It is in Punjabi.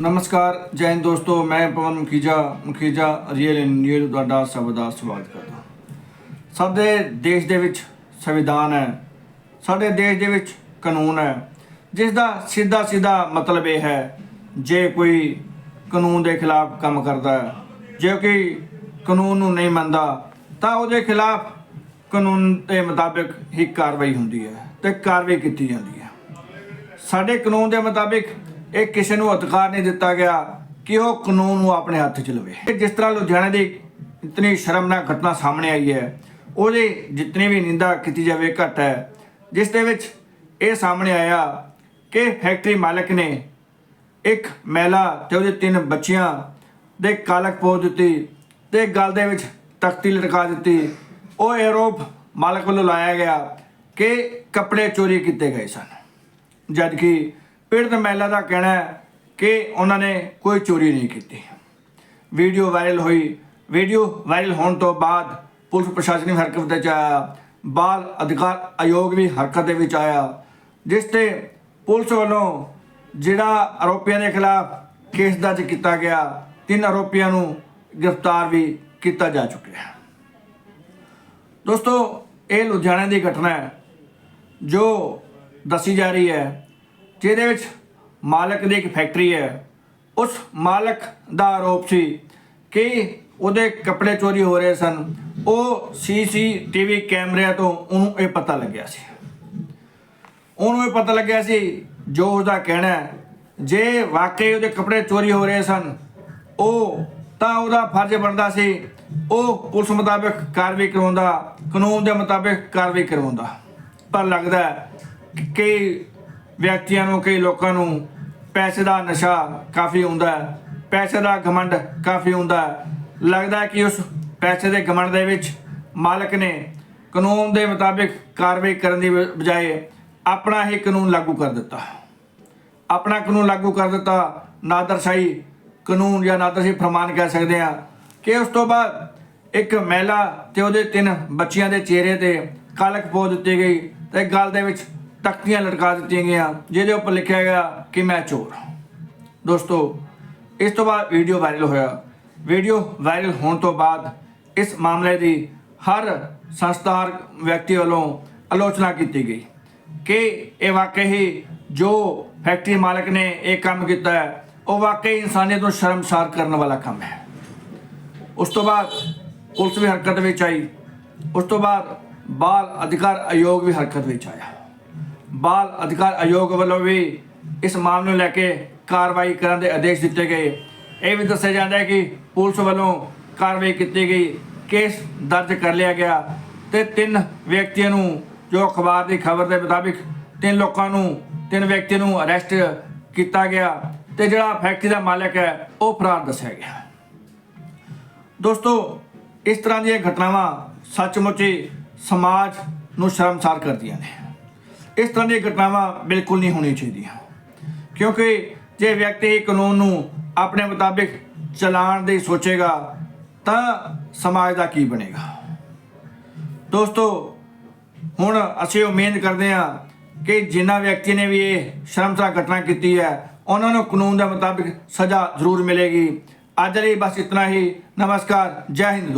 ਨਮਸਕਾਰ, ਜੈ ਦੋਸਤੋ, ਮੈਂ ਪਵਨ ਮੁਖੀਜਾ ਮੁਖੀਜਾ ਰੀਅਲ ਇੰਡੀਆ ਤੁਹਾਡਾ ਸਭ ਦਾ ਸਵਾਗਤ ਕਰਦਾ ਸਾਡੇ ਦੇਸ਼ ਦੇ ਵਿੱਚ ਸੰਵਿਧਾਨ ਹੈ, ਸਾਡੇ ਦੇਸ਼ ਦੇ ਵਿੱਚ ਕਾਨੂੰਨ ਹੈ ਜਿਸ ਦਾ ਸਿੱਧਾ ਸਿੱਧਾ ਮਤਲਬ ਇਹ ਹੈ, ਜੇ ਕੋਈ ਕਾਨੂੰਨ ਦੇ ਖਿਲਾਫ ਕੰਮ ਕਰਦਾ ਹੈ, ਜੇ ਕੋਈ ਕਾਨੂੰਨ ਨੂੰ ਨਹੀਂ ਮੰਨਦਾ, ਤਾਂ ਉਹਦੇ ਖਿਲਾਫ ਕਾਨੂੰਨ ਦੇ ਮੁਤਾਬਿਕ ਹੀ ਕਾਰਵਾਈ ਹੁੰਦੀ ਹੈ ਤੇ ਕਾਰਵਾਈ ਕੀਤੀ ਜਾਂਦੀ ਹੈ। ਸਾਡੇ ਕਾਨੂੰਨ ਦੇ ਮੁਤਾਬਿਕ ਇਹ ਕਿਸੇ ਨੂੰ ਅਧਿਕਾਰ ਨਹੀਂ ਦਿੱਤਾ ਗਿਆ ਕਿ ਉਹ ਕਾਨੂੰਨ ਨੂੰ ਆਪਣੇ ਹੱਥ 'ਚ ਲਵੇ। ਇਹ ਜਿਸ ਤਰ੍ਹਾਂ ਲੁਧਿਆਣੇ ਦੀ ਇਤਨੀ ਸ਼ਰਮਨਾਕ ਘਟਨਾ ਸਾਹਮਣੇ ਆਈ ਹੈ, ਉਹਦੇ ਜਿਤਨੀ ਵੀ ਨਿੰਦਾ ਕੀਤੀ ਜਾਵੇ ਘੱਟ ਹੈ, ਜਿਸ ਦੇ ਵਿੱਚ ਇਹ ਸਾਹਮਣੇ ਆਇਆ ਕਿ ਫੈਕਟਰੀ ਮਾਲਕ ਨੇ ਇੱਕ ਮਹਿਲਾ ਤੇ ਉਹਦੇ ਤਿੰਨ ਬੱਚਿਆਂ ਦੇ ਕਾਲਕ ਪੋ ਦਿੱਤੀ ਤੇ ਗਲ ਦੇ ਵਿੱਚ ਤਖਤੀ ਲਟਕਾ ਦਿੱਤੀ। ਉਹ ਆਰੋਪ ਮਾਲਕ ਵੱਲੋਂ ਲਾਇਆ ਗਿਆ ਕਿ ਕੱਪੜੇ ਚੋਰੀ ਕੀਤੇ ਗਏ ਸਨ। ਜਦ ਕਿ ਪੀੜਤ ਮਹਿਲਾ ਦਾ ਕਹਿਣਾ ਹੈ ਕਿ ਉਹਨਾਂ ਨੇ ਕੋਈ ਚੋਰੀ ਨਹੀਂ ਕੀਤੀ। ਵੀਡੀਓ ਵਾਇਰਲ ਹੋਈ। ਵੀਡੀਓ ਵਾਇਰਲ ਹੋਣ ਤੋਂ ਬਾਅਦ ਪੁਲਿਸ ਪ੍ਰਸ਼ਾਸਨ ਵੀ ਹਰਕਤ ਵਿੱਚ ਆਇਆ। ਬਾਲ ਅਧਿਕਾਰ ਆਯੋਗ ਵੀ ਹਰਕਤ ਦੇ ਵਿੱਚ ਆਇਆ, ਜਿਸ ਤੇ ਪੁਲਿਸ ਵੱਲੋਂ ਜਿਹੜਾ ਆਰੋਪੀਆਂ ਦੇ ਖਿਲਾਫ ਕੇਸ ਦਰਜ ਕੀਤਾ ਗਿਆ, ਤਿੰਨ ਆਰੋਪੀਆਂ ਨੂੰ ਗ੍ਰਿਫਤਾਰ ਵੀ ਕੀਤਾ ਜਾ ਚੁੱਕਿਆ ਹੈ। ਦੋਸਤੋ, ਇਹ ਲੁਧਿਆਣੇ ਦੀ ਘਟਨਾ ਹੈ, ਜੋ ਦੱਸੀ ਜਾ ਰਹੀ ਹੈ ਜਿਹਦੇ ਵਿੱਚ ਮਾਲਕ ਦੀ ਇੱਕ ਫੈਕਟਰੀ ਹੈ। ਉਸ ਮਾਲਕ ਦਾ ਆਰੋਪ ਸੀ ਕਿ ਉਹਦੇ ਕੱਪੜੇ ਚੋਰੀ ਹੋ ਰਹੇ ਸਨ। ਉਹ ਸੀਸੀਟੀਵੀ ਕੈਮਰਿਆਂ ਤੋਂ ਉਹਨੂੰ ਇਹ ਪਤਾ ਲੱਗਿਆ ਸੀ। ਉਹਨੂੰ ਇਹ ਪਤਾ ਲੱਗਿਆ ਸੀ, ਜੋ ਉਹਦਾ ਕਹਿਣਾ ਜੇ ਵਾਕਈ ਉਹਦੇ ਕੱਪੜੇ ਚੋਰੀ ਹੋ ਰਹੇ ਸਨ, ਉਹ ਤਾਂ ਉਹਦਾ ਫਰਜ਼ ਬਣਦਾ ਸੀ, ਉਹ ਪੁਲਿਸ ਮੁਤਾਬਕ ਕਾਰਵਾਈ ਕਰਵਾਉਂਦਾ ਕਾਨੂੰਨ ਦੇ ਮੁਤਾਬਕ ਕਾਰਵਾਈ ਕਰਵਾਉਂਦਾ ਪਰ ਲੱਗਦਾ ਕਿ ਕਈ ਵਿਅਕਤੀਆਂ ਨੂੰ, ਕਈ ਲੋਕਾਂ ਨੂੰ ਪੈਸੇ ਦਾ ਨਸ਼ਾ ਕਾਫੀ ਹੁੰਦਾ ਹੈ। ਪੈਸੇ ਦਾ ਘਮੰਡ ਕਾਫੀ ਹੁੰਦਾ ਹੈ। ਲੱਗਦਾ ਹੈ ਕਿ ਉਸ ਪੈਸੇ ਦੇ ਘਮੰਡ ਦੇ ਵਿੱਚ ਮਾਲਕ ਨੇ ਕਾਨੂੰਨ ਦੇ ਮੁਤਾਬਿਕ ਕਾਰਵਾਈ ਕਰਨ ਦੀ ਬਜਾਏ ਆਪਣਾ ਹੀ ਕਾਨੂੰਨ ਲਾਗੂ ਕਰ ਦਿੱਤਾ। ਆਪਣਾ ਕਾਨੂੰਨ ਲਾਗੂ ਕਰ ਦਿੱਤਾ, ਨਾਦਰਸ਼ਾਹੀ ਕਾਨੂੰਨ ਜਾਂ ਨਾਦਰਸ਼ਾਹੀ ਫਰਮਾਨ ਕਹਿ ਸਕਦੇ ਆ ਕਿ ਉਸ ਤੋਂ ਬਾਅਦ ਇੱਕ ਮਹਿਲਾ ਤੇ ਉਹਦੇ ਤਿੰਨ ਬੱਚਿਆਂ ਦੇ ਚਿਹਰੇ ਤੇ ਕਾਲਕ ਪੋ ਦਿੱਤੀ ਗਈ ਤੇ ਗੱਲ ਦੇ ਵਿੱਚ ਤਖਤੀਆਂ ਲਟਕਾ ਦਿੱਤੀਆਂ ਗਈਆਂ। ਜਿਹਦੇ ਉੱਪਰ ਲਿਖਿਆ ਗਿਆ ਕਿ ਮੈਂ ਚੋਰ ਦੋਸਤੋ, ਇਸ ਤੋਂ ਬਾਅਦ ਵੀਡੀਓ ਵਾਇਰਲ ਹੋਇਆ। ਵੀਡੀਓ ਵਾਇਰਲ ਹੋਣ ਤੋਂ ਬਾਅਦ ਇਸ ਮਾਮਲੇ ਦੀ ਹਰ ਸੰਸਥਾਰ ਵਿਅਕਤੀ ਵੱਲੋਂ ਆਲੋਚਨਾ ਕੀਤੀ ਗਈ ਕਿ ਇਹ ਵਾਕਈ ਹੀ ਜੋ ਫੈਕਟਰੀ ਮਾਲਕ ਨੇ ਇਹ ਕੰਮ ਕੀਤਾ ਹੈ, ਉਹ ਵਾਕਈ ਇਨਸਾਨੀਅਤ ਨੂੰ ਸ਼ਰਮਸਾਰ ਕਰਨ ਵਾਲਾ ਕੰਮ ਹੈ। ਉਸ ਤੋਂ ਬਾਅਦ ਪੁਲਿਸ ਵੀ ਹਰਕਤ ਵਿੱਚ ਆਈ। ਉਸ ਤੋਂ ਬਾਅਦ ਬਾਲ ਅਧਿਕਾਰ ਆਯੋਗ ਵੀ ਹਰਕਤ ਵਿੱਚ ਆਇਆ। ਬਾਲ ਅਧਿਕਾਰ ਆਯੋਗ ਵੱਲੋਂ ਵੀ ਇਸ ਮਾਮਲੇ ਨੂੰ ਲੈ ਕੇ ਕਾਰਵਾਈ ਕਰਨ ਦੇ ਆਦੇਸ਼ ਦਿੱਤੇ ਗਏ। ਇਹ ਵੀ ਦੱਸਿਆ ਜਾਂਦਾ ਹੈ ਕਿ ਪੁਲਿਸ ਵੱਲੋਂ ਕਾਰਵਾਈ ਕੀਤੀ ਗਈ, ਕੇਸ ਦਰਜ ਕਰ ਲਿਆ ਗਿਆ ਤੇ ਤਿੰਨ ਵਿਅਕਤੀਆਂ ਨੂੰ, ਜੋ ਅਖਬਾਰ ਦੀ ਖਬਰ ਦੇ ਮੁਤਾਬਿਕ ਤਿੰਨ ਲੋਕਾਂ ਨੂੰ, ਤਿੰਨ ਵਿਅਕਤੀਆਂ ਨੂੰ ਅਰੈਸਟ ਕੀਤਾ ਗਿਆ ਤੇ ਜਿਹੜਾ ਫੈਕਟਰੀ ਦਾ ਮਾਲਕ ਹੈ, ਉਹ ਫਰਾਰ ਦੱਸਿਆ ਗਿਆ। ਦੋਸਤੋ, ਇਸ ਤਰ੍ਹਾਂ ਦੀਆਂ ਘਟਨਾਵਾਂ ਸੱਚਮੁੱਚ ਸਮਾਜ ਨੂੰ ਸ਼ਰਮਸਾਰ ਕਰਦੀਆਂ ਨੇ। ਇਸ ਤਰ੍ਹਾਂ ਦੀਆਂ ਘਟਨਾਵਾਂ ਬਿਲਕੁਲ ਨਹੀਂ ਹੋਣੀਆਂ ਚਾਹੀਦੀਆਂ। ਕਿਉਂਕਿ ਜੇ ਵਿਅਕਤੀ ਕਾਨੂੰਨ ਨੂੰ ਆਪਣੇ ਮੁਤਾਬਿਕ ਚਲਾਉਣ ਦੀ ਸੋਚੇਗਾ, ਤਾਂ ਸਮਾਜ ਦਾ ਕੀ ਬਣੇਗਾ? ਦੋਸਤੋ, ਹੁਣ ਅਸੀਂ ਉਮੀਦ ਕਰਦੇ ਹਾਂ ਕਿ ਜਿਨ੍ਹਾਂ ਵਿਅਕਤੀ ਨੇ ਵੀ ਇਹ ਸ਼ਰਮਸਾਰ ਘਟਨਾ ਕੀਤੀ ਹੈ, ਉਹਨਾਂ ਨੂੰ ਕਾਨੂੰਨ ਦੇ ਮੁਤਾਬਿਕ ਸਜ਼ਾ ਜ਼ਰੂਰ ਮਿਲੇਗੀ। ਅੱਜ ਲਈ ਬਸ ਇਤਨਾ ਹੀ। ਨਮਸਕਾਰ। ਜੈ ਹਿੰਦ